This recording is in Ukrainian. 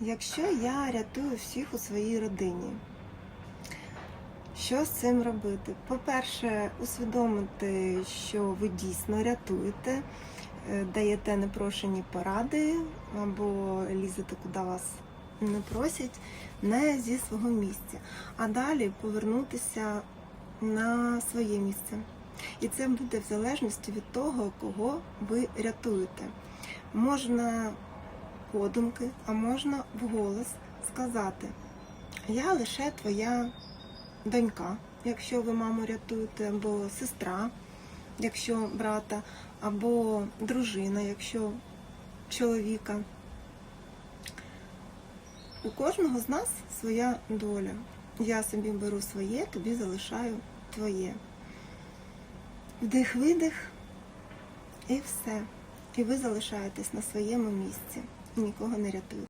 Якщо я рятую всіх у своїй родині, що з цим робити? По-перше, усвідомити, що ви дійсно рятуєте, е, даєте непрошені поради або лізете куди вас не просять, не зі свого місця, а далі повернутися на своє місце. І це буде в залежності від того, кого ви рятуєте. Можна подумки, а можна вголос сказати: Я лише твоя донька, якщо ви маму рятуєте, або сестра, якщо брата, або дружина, якщо чоловіка. У кожного з нас своя доля. Я собі беру своє, тобі залишаю твоє. Вдих-видих і все. І ви залишаєтесь на своєму місці нікого не рятуєте.